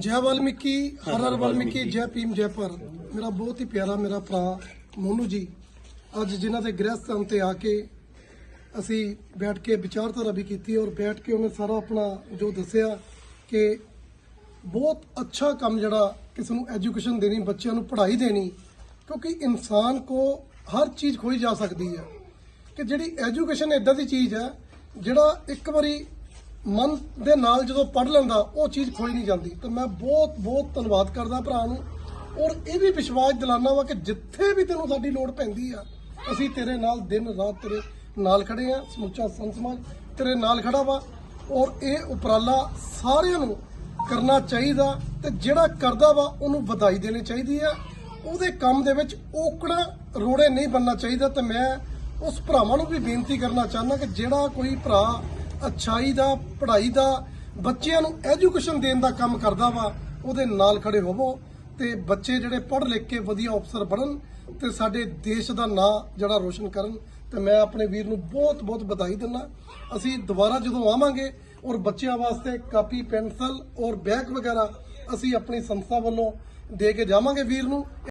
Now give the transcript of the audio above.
ਜੈ ਵਾਲਮੀਕੀ ਹਰ ਹਰ ਵਾਲਮੀਕੀ ਜੈ ਭੀਮ ਜੈ ਭਾਰਤ ਮੇਰਾ ਬਹੁਤ ਹੀ ਪਿਆਰਾ ਮੇਰਾ ਭਰਾ ਮੋਨੂ ਜੀ ਅੱਜ ਜਿਨ੍ਹਾਂ ਦੇ ਗ੍ਰਹਿ ਸਥਾਨ ਤੇ ਆ ਕੇ ਅਸੀਂ ਬੈਠ ਕੇ ਵਿਚਾਰਧਾਰਾ ਵੀ ਕੀਤੀ ਔਰ ਬੈਠ ਕੇ ਉਹਨੇ ਸਾਰਾ ਆਪਣਾ ਜੋ ਦੱਸਿਆ ਕਿ ਬਹੁਤ ਅੱਛਾ ਕੰਮ ਜਿਹੜਾ ਕਿਸੇ ਨੂੰ ਐਜੂਕੇਸ਼ਨ ਦੇਣੀ ਬੱਚਿਆਂ ਨੂੰ ਪੜ੍ਹਾਈ ਦੇਣੀ ਕਿਉਂਕਿ ਇਨਸਾਨ ਕੋ ਹਰ ਚੀਜ਼ ਖੋਈ ਜਾ ਸਕਦੀ ਹੈ। ਕਿ ਜਿਹੜੀ ਐਜੂਕੇਸ਼ਨ ਇਦਾਂ ਦੀ ਚੀਜ਼ ਹੈ ਜਿਹੜਾ ਇੱਕ ਵਾਰੀ ਮਨ ਦੇ ਨਾਲ ਜਦੋਂ ਪੜ੍ਹ ਲੈਂਦਾ, ਉਹ ਚੀਜ਼ ਖੋਈ ਨਹੀਂ ਜਾਂਦੀ। ਤਾਂ ਮੈਂ ਬਹੁਤ ਬਹੁਤ ਧੰਨਵਾਦ ਕਰਦਾ ਭਰਾ ਨੂੰ। ਔਰ ਇਹ ਵੀ ਵਿਸ਼ਵਾਸ ਦਿਲਾਨਾ ਵਾ ਕਿ ਜਿੱਥੇ ਵੀ ਤੈਨੂੰ ਸਾਡੀ ਲੋੜ ਪੈਂਦੀ ਆ, ਅਸੀਂ ਤੇਰੇ ਨਾਲ ਦਿਨ, ਰਾਤ ਤੇਰੇ ਨਾਲ ਖੜੇ ਆ, ਸਮੁੱਚਾ ਸੰਤ ਸਮਾਜ ਤੇਰੇ ਨਾਲ ਖੜਾ ਵਾ। ਔਰ ਇਹ ਉਪਰਾਲਾ ਸਾਰਿਆਂ ਨੂੰ ਕਰਨਾ ਚਾਹੀਦਾ ਤੇ ਜਿਹੜਾ ਕਰਦਾ ਵਾ, ਉਹਨੂੰ ਵਧਾਈ ਦੇਣੀ ਚਾਹੀਦੀ ਆ। ਉਹਦੇ ਕੰਮ ਦੇ ਵਿੱਚ ਓਕੜਾ ਰੋੜੇ ਨਹੀਂ ਬੰਨਣਾ ਚਾਹੀਦਾ ਤੇ ਮੈਂ ਉਸ ਭਰਾਵਾਂ ਨੂੰ ਵੀ ਬੇਨਤੀ ਕਰਨਾ ਚਾਹੁੰਦਾ ਕਿ ਜਿਹੜਾ ਕੋਈ ਭਰਾ ਅੱਛਾਈ ਦਾ, ਪੜ੍ਹਾਈ ਦਾ, ਬੱਚਿਆਂ ਨੂੰ ਐਜੂਕੇਸ਼ਨ ਦੇਣ ਦਾ ਕੰਮ ਕਰਦਾ ਵਾ, ਉਹਦੇ ਨਾਲ ਖੜੇ ਹੋਵੋ ਤੇ ਬੱਚੇ ਜਿਹੜੇ ਪੜ੍ਹ ਲਿਖ ਕੇ ਵਧੀਆ ਅਫਸਰ ਬਣਨ ਤੇ ਸਾਡੇ ਦੇਸ਼ ਦਾ ਨਾਂ ਜਿਹੜਾ ਰੋਸ਼ਨ ਕਰਨ। ਤੇ ਮੈਂ ਆਪਣੇ ਵੀਰ ਨੂੰ ਬਹੁਤ ਬਹੁਤ ਵਧਾਈ ਦਿੰਦਾ। ਅਸੀਂ ਦੁਬਾਰਾ ਜਦੋਂ ਆਵਾਂਗੇ ਔਰ ਬੱਚਿਆਂ ਵਾਸਤੇ ਕਾਪੀ, ਪੈਨਸਲ ਔਰ ਬੈਗ ਵਗੈਰਾ ਅਸੀਂ ਆਪਣੀ ਸੰਸਥਾ ਵੱਲੋਂ ਦੇ ਕੇ ਜਾਵਾਂਗੇ ਵੀਰ ਨੂੰ।